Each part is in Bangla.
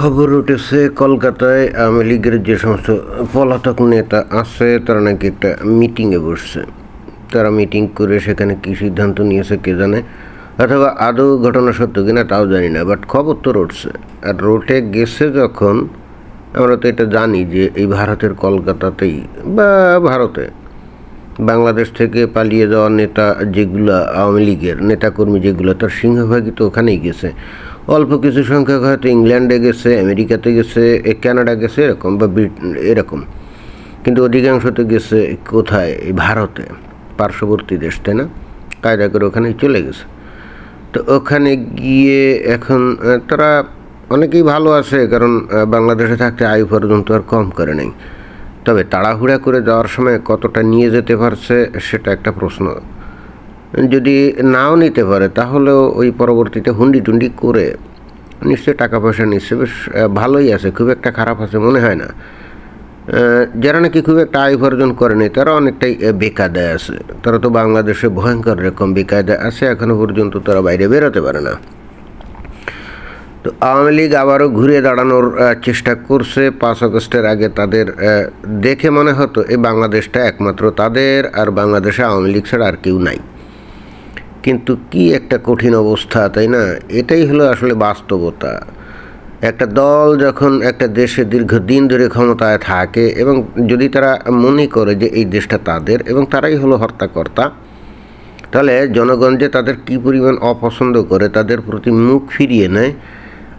খবর উঠেছে, কলকাতায় আওয়ামী লীগের যে সমস্ত পলাতক নেতা আছে, তারা নাকি একটা মিটিংয়ে বসছে। তারা মিটিং করে সেখানে কী সিদ্ধান্ত নিয়েছে কে জানে, অথবা আদৌ ঘটনা সত্য কিনা তাও জানি না বাট খবর তো রটছে। আর রোটে গেছে যখন, আমরা তো এটা জানি যে এই ভারতের কলকাতাতেই বা ভারতে, বাংলাদেশ থেকে পালিয়ে যাওয়া নেতা যেগুলো, আওয়ামী লীগের নেতাকর্মী যেগুলো, তার সিংহভাগই তো ওখানেই গেছে। অল্প কিছু সংখ্যক হয়তো ইংল্যান্ডে গেছে, আমেরিকাতে গেছে কানাডা গেছে, এরকম বা এরকম। কিন্তু অধিকাংশ তো গেছে কোথায়? ভারতে, পার্শ্ববর্তী দেশ, তাই না? কায়দা করে ওখানে চলে গেছে। তো ওখানে গিয়ে এখন তারা অনেকেই ভালো আছে, কারণ বাংলাদেশে থাকতে আয়ু পর্যন্ত আর কম করে নেই। তবে তাড়াহুড়া করে যাওয়ার সময় কতটা নিয়ে যেতে পারছে, সেটা একটা প্রশ্ন। যদি নাও নিতে পারে, তাহলেও ওই পরবর্তীতে হুন্ডি টুন্ডি করে নিশ্চয়ই টাকা পয়সা নিচ্ছে। বেশ ভালোই আছে, খুব একটা খারাপ আছে মনে হয় না। যারা নাকি খুব একটা আয় উপার্জন করেনি তারা অনেকটাই বেকায়দায় আছে। তারা তো বাংলাদেশে ভয়ঙ্কর রকম বেকায়দায় আছে এখনও পর্যন্ত তারা বাইরে বেরোতে পারে না। তো আওয়ামী লীগ আবারও ঘুরে দাঁড়ানোর চেষ্টা করছে। পাঁচ আগস্টের আগে তাদের দেখে মনে হতো, এই বাংলাদেশটা একমাত্র তাদের, আর বাংলাদেশে আওয়ামী লীগ ছাড়া আর কেউ নাই। কিন্তু কি একটা কঠিন অবস্থা, তাই না? এটাই হলো আসলে বাস্তবতা। একটা দল যখন একটা দেশে দীর্ঘদিন ধরে ক্ষমতায় থাকে এবং যদি তারা মনে করে যে এই দেশটা তাদের এবং তারাই হলো হর্তাকর্তা, তাহলে জনগণ যে তাদের কী পরিমাণ অপছন্দ করে তাদের প্রতি মুখ ফিরিয়ে নেয়,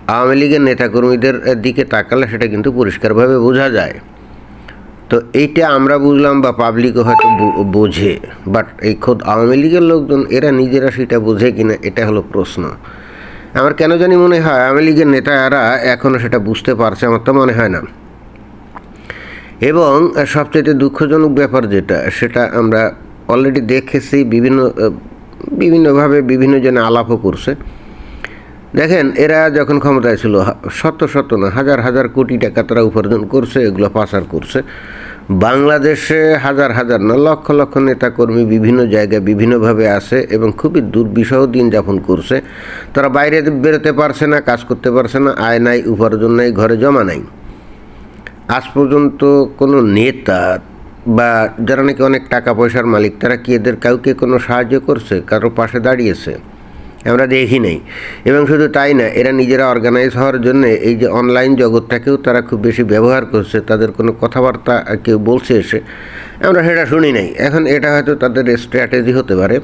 আওয়ামী লীগের নেতাকর্মীদের দিকে তাকালে সেটা কিন্তু পরিষ্কারভাবে বোঝা যায়। তো এইটা আমরা বুঝলাম বা পাবলিকও হয়তো বোঝে বাট এই খোদ আওয়ামী লীগের লোকজন, এরা নিজেরা সেটা বোঝে কিনা, এটা হলো প্রশ্ন। আমার কেন জানি মনে হয়, আওয়ামী লীগের নেতারা এখনও সেটা বুঝতে পারছে, আমার তো মনে হয় না। এবং সবচেয়ে দুঃখজনক ব্যাপার যেটা, সেটা আমরা অলরেডি দেখেছি, বিভিন্ন বিভিন্নভাবে বিভিন্ন জনে আলাপও করছে। দেখেন, এরা যখন ক্ষমতায় ছিল শত শত না, হাজার হাজার কোটি টাকা তারা উপার্জন করছে, এগুলো পাচার করছে। বাংলাদেশে হাজার হাজার না, লক্ষ লক্ষ নেতাকর্মী বিভিন্ন জায়গায় বিভিন্নভাবে আসে এবং খুবই দুর্বিষহ দিন যাপন করছে। তারা বাইরে বেরোতে পারছে না, কাজ করতে পারছে না, আয় নাই, উপার্জন নাই, ঘরে জমা নাই। আজ পর্যন্ত কোনো নেতা বা যারা নাকি অনেক টাকা পয়সার মালিক, তারা কি এদের কাউকে কোনো সাহায্য করছে, কারও পাশে দাঁড়িয়েছে? আমরা দেখি নাই। এবং শুধু তাই না, এরা নিজেরা অর্গানাইজ হওয়ার জন্য এই যে অনলাইন জগৎটাকেও তারা খুব বেশি ব্যবহার করছে, তাদের কোনো কথাবার্তা কেউ বলছে এসে, আমরা সেটা শুনি নাই। এখন এটা হয়তো তাদের স্ট্র্যাটেজি হতে পারে।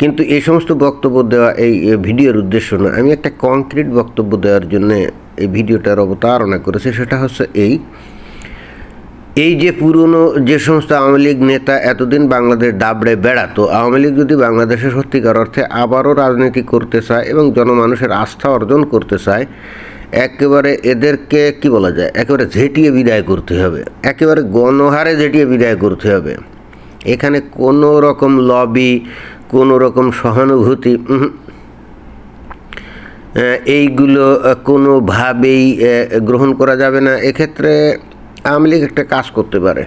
কিন্তু এই সমস্ত বক্তব্য দেওয়া, এই ভিডিওর উদ্দেশ্য না। আমি একটা কংক্রিট বক্তব্য দেওয়ার জন্য এই ভিডিওটার অবতারণা করেছি, সেটা হচ্ছে এই এই যে পুরনো যে সমস্ত আওয়ামী লীগ নেতা এতদিন বাংলাদেশ দাবড়ে বেড়াতো আওয়ামী লীগ যদি বাংলাদেশের সত্যিকার অর্থে আবারও রাজনীতি করতে চায় এবং জনমানুষের আস্থা অর্জন করতে চায়, একেবারে এদেরকে কি বলা যায়? একেবারে ঝেঁটিয়ে বিদায় করতে হবে। একেবারে গণহারে ঝেঁটিয়ে বিদায় করতে হবে। এখানে কোনো রকম লবি, কোনো রকম সহানুভূতি এইগুলো কোনোভাবেই গ্রহণ করা যাবে না। এক্ষেত্রে আওয়ামী লীগ একটা কাজ করতে পারে।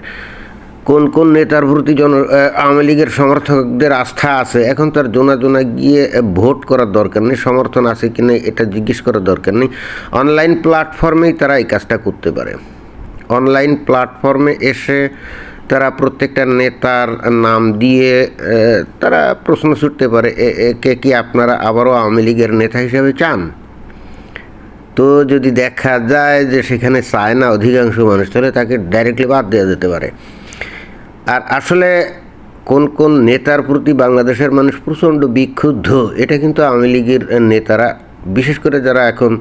কোন কোন নেতার প্রতি জন আওয়ামী লীগের সমর্থকদের আস্থা আছে, এখন তার জোনা জোনা গিয়ে ভোট করার দরকার নেই, সমর্থন আছে কি না এটা জিজ্ঞেস করার দরকার নেই। অনলাইন প্ল্যাটফর্মেই তারা এই কাজটা করতে পারে। অনলাইন প্ল্যাটফর্মে এসে তারা প্রত্যেকটা নেতার নাম দিয়ে তারা প্রশ্ন ছুটতে পারে একে কি আপনারা আবারও আওয়ামী লীগের নেতা হিসেবে চান? তো যদি দেখা যায় যে সেখানে চায় না, অধিকাংশ মানুষ, তাহলে তাকে ডাইরেক্টলি বাদ দেওয়া যেতে পারে। আর আসলে কোন কোন নেতার প্রতি বাংলাদেশের মানুষ প্রচণ্ড বিক্ষুব্ধ, এটা কিন্তু আওয়ামী লীগের নেতারা, বিশেষ করে যারা এখন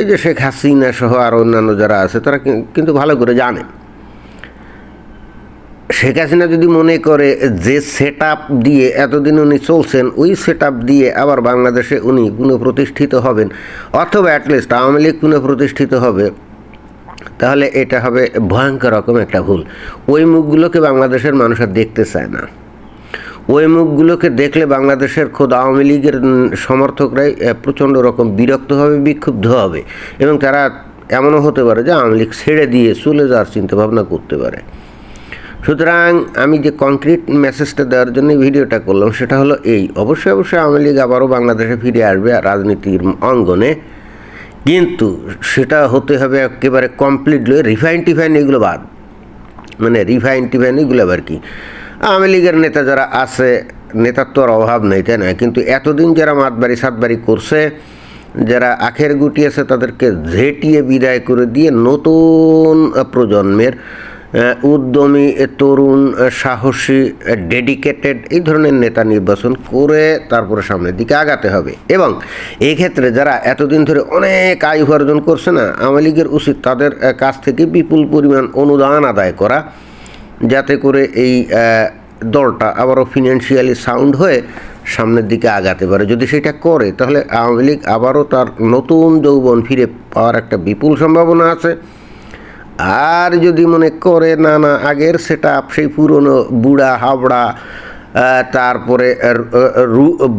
এই যে শেখ হাসিনা সহ আর অন্যান্য যারা আছে, তারা কিন্তু ভালো করে জানে। শেখ হাসিনা যদি মনে করে যে সেট দিয়ে এতদিন উনি চলছেন, ওই সেট দিয়ে আবার বাংলাদেশে উনি পুনঃপ্রতিষ্ঠিত হবেন, অথবা অ্যাটলিস্ট আওয়ামী লীগ পুনঃপ্রতিষ্ঠিত হবে, তাহলে এটা হবে ভয়ঙ্কর রকম একটা ভুল। ওই মুখগুলোকে বাংলাদেশের মানুষ আর দেখতে চায় না। ওই মুখগুলোকে দেখলে বাংলাদেশের খোদ আওয়ামী লীগের সমর্থকরাই প্রচণ্ড রকম বিরক্ত হবে বিক্ষুব্ধ হবে। এবং তারা এমনও হতে পারে যে আওয়ামী লীগ ছেড়ে দিয়ে চলে যাওয়ার চিন্তাভাবনা করতে পারে। সুতরাং আমি যে কংক্রিট মেসেজটা দেওয়ার জন্য ভিডিওটা করলাম, সেটা হলো এই। অবশ্যই অবশ্যই আওয়ামী লীগ আবারও বাংলাদেশে ফিরে আসবে রাজনীতির অঙ্গনে। কিন্তু সেটা হতে হবে একেবারে কমপ্লিটলি রিফাইন টিফাইন, এগুলো বাদ। মানে রিফাইন টিফাইন, এগুলো আবার কি? আওয়ামী লীগের নেতা যারা আছে, নেতার তো আর অভাব নেই, তাই না? কিন্তু এতদিন যারা মাতবাড়ি সাতবাড়ি করছে, যারা আখের গুটিয়েছে তাদেরকে ঝেটিয়ে বিদায় করে দিয়ে নতুন প্রজন্মের উদ্যমী তরুণ সাহসী ডেডিকেটেড এই ধরনের নেতা নির্বাচন করে তারপরে সামনের দিকে আগাতে হবে। এবং এই ক্ষেত্রে যারা এতদিন ধরে অনেক আয় উপার্জন করছে না, আওয়ামী লীগের উচিত তাদের কাছ থেকে বিপুল পরিমাণ অনুদান আদায় করা, যাতে করে এই দলটা আবারও ফিনান্সিয়ালি সাউন্ড হয়ে সামনের দিকে আগাতে পারে। যদি সেটা করে, তাহলে আওয়ামী লীগ আবারও তার নতুন যৌবন ফিরে পাওয়ার একটা বিপুল সম্ভাবনা আছে। আর যদি মনে করে, না না, আগের সেটা সেই পুরনো বুড়া হাবড়া তারপরে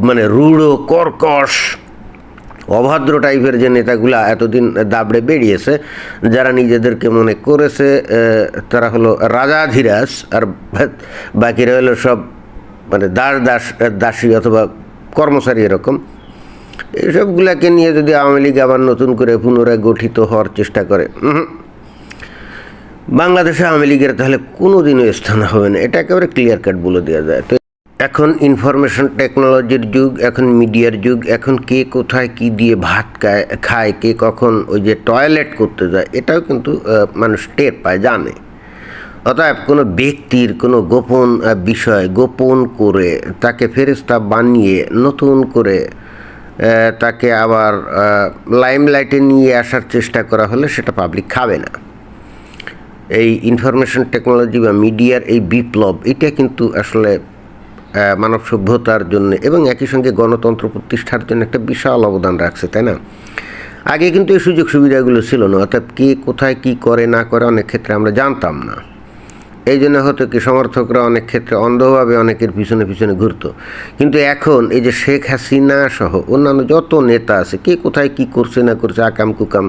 মানে রুড়ো কর্কশ, অভদ্র টাইপের যে নেতাগুলা এতদিন দাবড়ে বেরিয়েছে, যারা নিজেদেরকে মনে করেছে তারা হলো রাজাধিরাজ আর বাকিরা হলো সব মানে দাস দাস, দাসী অথবা কর্মচারী এরকম এইসবগুলাকে নিয়ে যদি আওয়ামী লীগ আবার নতুন করে পুনরায় গঠিত হওয়ার চেষ্টা করে বাংলাদেশে আওয়ামী লীগের তাহলে কোনো দিনও স্থান হবে না। এটা একেবারে ক্লিয়ার কাট বলে দেওয়া যায়। তো এখন ইনফরমেশন টেকনোলজির যুগ, এখন মিডিয়ার যুগ, এখন কে কোথায় কি দিয়ে ভাত খায় খায়, কে কখন ওই যে টয়লেট করতে যায়, এটাও কিন্তু মানুষ টের পায়, জানে। অতএব কোনো ব্যক্তির কোনো গোপন বিষয় গোপন করে তাকে ফেরিস্তা বানিয়ে নতুন করে তাকে আবার লাইমলাইটে নিয়ে আসার চেষ্টা করা হলে সেটা পাবলিক খাবে না। এই ইনফরমেশন টেকনোলজি বা মিডিয়ার এই বিপ্লব, এটা কিন্তু আসলে মানব সভ্যতার জন্য এবং একই সঙ্গে গণতন্ত্র প্রতিষ্ঠার জন্য একটা বিশাল অবদান রাখছে, তাই না? আগে কিন্তু এই সুযোগ সুবিধাগুলো ছিল না, অর্থাৎ কে কোথায় কি করে না করে অনেক ক্ষেত্রে আমরা জানতাম না। এই জন্য হতো কি সমর্থকরা অনেক ক্ষেত্রে অন্ধভাবে অনেকের পিছনে পিছনে ঘুরত। কিন্তু এখন এই যে শেখ হাসিনা সহ অন্যান্য যত নেতা আছে, কে কোথায় কি করছে না করছে, আকাম কুকাম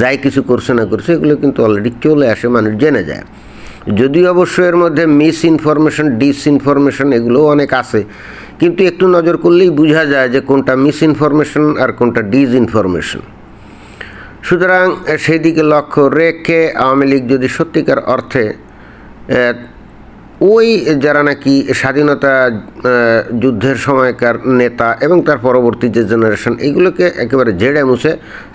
যাই কিছু করছে না করছে, এগুলো কিন্তু অলরেডি চলে আসে, মানুষ জেনে যায়। যদিও অবশ্য এর মধ্যে মিস ইনফরমেশন ডিস ইনফরমেশন এগুলোও অনেক আছে। কিন্তু একটু নজর করলেই বোঝা যায় যে কোনটা মিস ইনফরমেশন আর কোনটা ডিস ইনফরমেশন সুতরাং সেই দিকে লক্ষ্য রেখে আওয়ামী লীগ যদি সত্যিকার অর্থে ওই যারা নাকি স্বাধীনতা যুদ্ধের সময়কার নেতা এবং তার পরবর্তী যে জেনারেশন এইগুলোকে একেবারে জেড়ে মুছে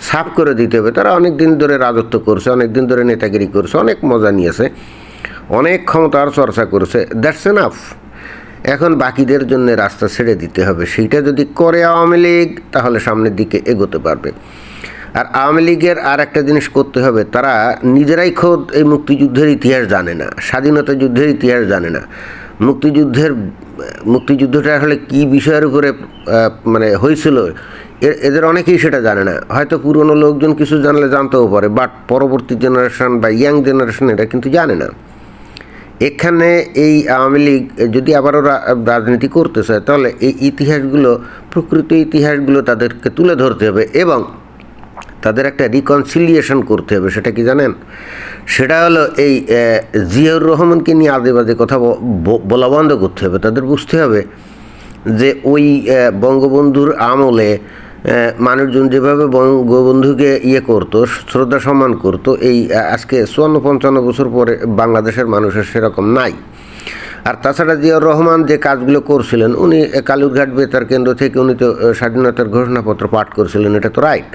সাফ করে দিতে হবে। তারা অনেক দিন ধরে রাজত্ব করছে অনেক দিন ধরে নেতাগিরি করছে, অনেক মজা নিয়েছে, অনেক ক্ষমতার চর্চা করেছে। দ্যাটস এনাফ এখন বাকিদের জন্য রাস্তা ছেড়ে দিতে হবে। সেইটা যদি করে আওয়ামী লীগ, তাহলে সামনের দিকে এগোতে পারবে। আর আওয়ামী লীগের আর একটা জিনিস করতে হবে, তারা নিজেরাই খোদ এই মুক্তিযুদ্ধের ইতিহাস জানে না, স্বাধীনতা যুদ্ধের ইতিহাস জানে না। মুক্তিযুদ্ধের, মুক্তিযুদ্ধটা আসলে কী বিষয়ের উপরে মানে হয়েছিল এদের অনেকেই সেটা জানে না। হয়তো পুরনো লোকজন কিছু জানলে জানতেও পারে, বাট পরবর্তী জেনারেশন বা ইয়াং জেনারেশন এটা কিন্তু জানে না। এখানে এই আওয়ামী লীগ, যদি আবারও রাজনীতি করতে চায়, তাহলে এই ইতিহাসগুলো, প্রকৃত ইতিহাসগুলো তাদেরকে তুলে ধরতে হবে এবং তাদের একটা রিকনসিলিয়েশন করতে হবে, সেটা কি জানেন? সেটা হলো এই জিয়াউর রহমানকে নিয়ে আজে বাজে কথা বলা বন্ধ করতে হবে। তাদের বুঝতে হবে যে ওই বঙ্গবন্ধুর আমলে মানুষজন যেভাবে বঙ্গবন্ধুকে ইয়ে করতো, শ্রদ্ধা সম্মান করতো, এই আজকে চুয়ান্ন, পঞ্চান্ন বছর পরে বাংলাদেশের মানুষের সেরকম নাই। আর তাছাড়া জিয়াউর রহমান যে কাজগুলো করছিলেন, উনি কালুরঘাট বেতার কেন্দ্র থেকে উনি তো স্বাধীনতার ঘোষণাপত্র পাঠ করছিলেন, এটা তো রাইট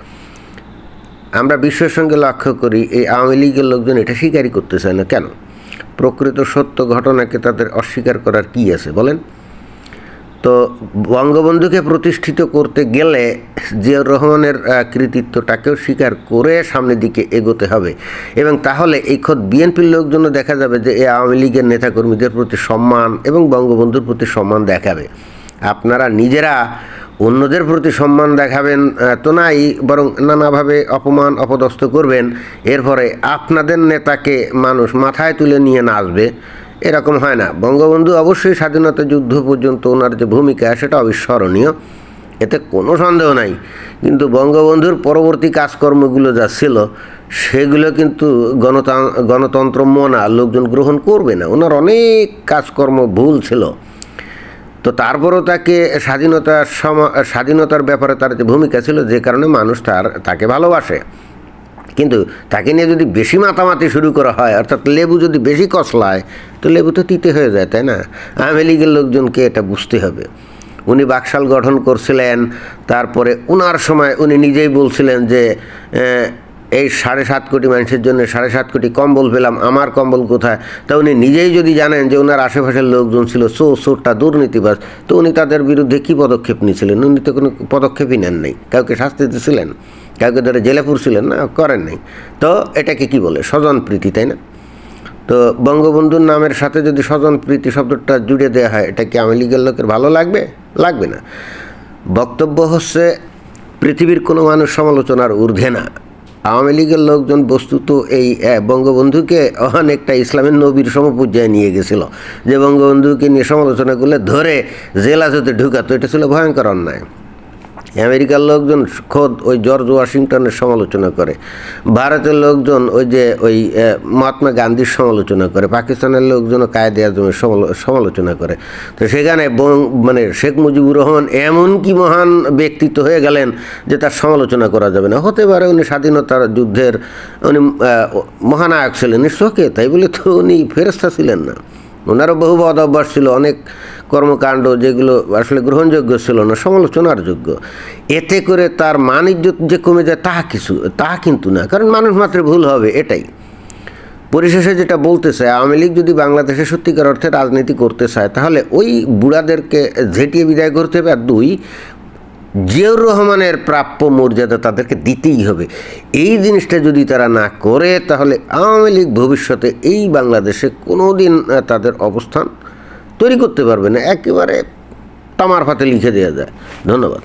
আমরা বিশ্বের সঙ্গে লক্ষ্য করি, এই আওয়ামী লীগের লোকজন এটা স্বীকারই করতে চায় না। কেন? প্রকৃত সত্য ঘটনাকে তাদের অস্বীকার করার কি আছে বলেন? তো বঙ্গবন্ধুকে প্রতিষ্ঠিত করতে গেলে জিয়াউর রহমানের কৃতিত্বটাকেও স্বীকার করে সামনের দিকে এগোতে হবে। এবং তাহলে এই খোদ বিএনপির লোকজনও দেখা যাবে যে এই আওয়ামী লীগের নেতাকর্মীদের প্রতি সম্মান এবং বঙ্গবন্ধুর প্রতি সম্মান দেখাবে। আপনারা নিজেরা অন্যদের প্রতি সম্মান দেখাবেন তো নাই, বরং নানাভাবে অপমান, অপদস্থ করবেন। এরপরে আপনাদের নেতাকে মানুষ মাথায় তুলে নিয়ে নাচবে। এরকম হয় না। বঙ্গবন্ধু অবশ্যই স্বাধীনতা যুদ্ধ পর্যন্ত ওনার যে ভূমিকা, সেটা অবিস্মরণীয়। এতে কোনো সন্দেহ নাই। কিন্তু বঙ্গবন্ধুর পরবর্তী কাজকর্মগুলো যা ছিল, সেগুলো কিন্তু গণতান- গণতন্ত্র মনা, লোকজন গ্রহণ করবে না। ওনার অনেক কাজকর্ম ভুল ছিল। তো তারপরও তাকে স্বাধীনতার সম, স্বাধীনতার ব্যাপারে তার যে ভূমিকা ছিল, যে কারণে মানুষ তার, তাকে ভালোবাসে। কিন্তু তাকে নিয়ে যদি বেশি মাতামাতি শুরু করা হয়, অর্থাৎ লেবু যদি বেশি কসলায় তো লেবু তো তিতে হয়ে যায়, তাই না? আওয়ামী লীগের লোকজনকে এটা বুঝতে হবে। উনি বাকশাল গঠন করছিলেন, তারপরে উনার সময় উনি নিজেই বলছিলেন যে এই সাড়ে সাত কোটি মানুষের জন্য সাড়ে সাত কোটি কম্বল পেলাম, আমার কম্বল কোথায়? তা উনি নিজেই যদি জানেন যে ওনার আশেপাশের লোকজন ছিল সো সোরটা দুর্নীতিবাজ, তো উনি তাদের বিরুদ্ধে কী পদক্ষেপ নিয়েছিলেন? উনি তো কোনো পদক্ষেপই নেন নাই। কাউকে শাস্তি দিয়েছিলেন কাউকে ধরে জেলে পুরছিলেন? না, করেন নাই। তো এটাকে কি বলে? স্বজন প্রীতি, তাই না? তো বঙ্গবন্ধুর নামের সাথে যদি স্বজন প্রীতি শব্দটা জুড়ে দেওয়া হয়, এটা কি আওয়ামী লীগের লোকের ভালো লাগবে? লাগবে না। বক্তব্য হচ্ছে, পৃথিবীর কোনো মানুষ সমালোচনার ঊর্ধ্বে না। আওয়ামী লীগের লোকজন বস্তুত এই বঙ্গবন্ধুকে অনেকটা ইসলামের নবীর সমপর্যায়ে নিয়ে গেছিল। যে বঙ্গবন্ধুকে নিয়ে সমালোচনাগুলো ধরে জেলা আজতে ঢুকাতো, এটা ছিল ভয়ঙ্কর অন্যায়। আমেরিকার লোকজন খোদ ওই জর্জ ওয়াশিংটনের সমালোচনা করে। ভারতের লোকজন ওই যে ওই মহাত্মা গান্ধীর সমালোচনা করে। পাকিস্তানের লোকজনও কায়দে আজমের সমালোচনা করে। তো সেখানে মানে শেখ মুজিবুর রহমান এমন কি মহান ব্যক্তিত্ব হয়ে গেলেন যে তার সমালোচনা করা যাবে না। হতে পারে উনি স্বাধীনতার যুদ্ধের, উনি মহানায়ক ছিলেন। শোকে তাই বলে তো উনি ফেরস্তা ছিলেন না। ওনারও বহু বদ অভ্যাস ছিল, অনেক কর্মকাণ্ড যেগুলো আসলে গ্রহণযোগ্য ছিল না, সমালোচনার যোগ্য। এতে করে তার মান ইজ্জত যে কমে যায় তাহা কিছু তাহা কিন্তু না, কারণ মানুষ মাত্র ভুল হবে, এটাই। পরিশেষে যেটা বলতে চায় আওয়ামী লীগ যদি বাংলাদেশে সত্যিকার অর্থে রাজনীতি করতে চায়, তাহলে ওই বুড়াদেরকে ঝেঁটিয়ে বিদায় করতে হবে, আর দুই জিয়াউর রহমানের প্রাপ্য মর্যাদা তাদেরকে দিতেই হবে। এই জিনিসটা যদি তারা না করে, তাহলে আওয়ামী লীগ ভবিষ্যতে এই বাংলাদেশে কোনো দিন তাদের অবস্থান তৈরি করতে পারবে না। একেবারে তামার ফাতে লিখে দেওয়া যায়। ধন্যবাদ।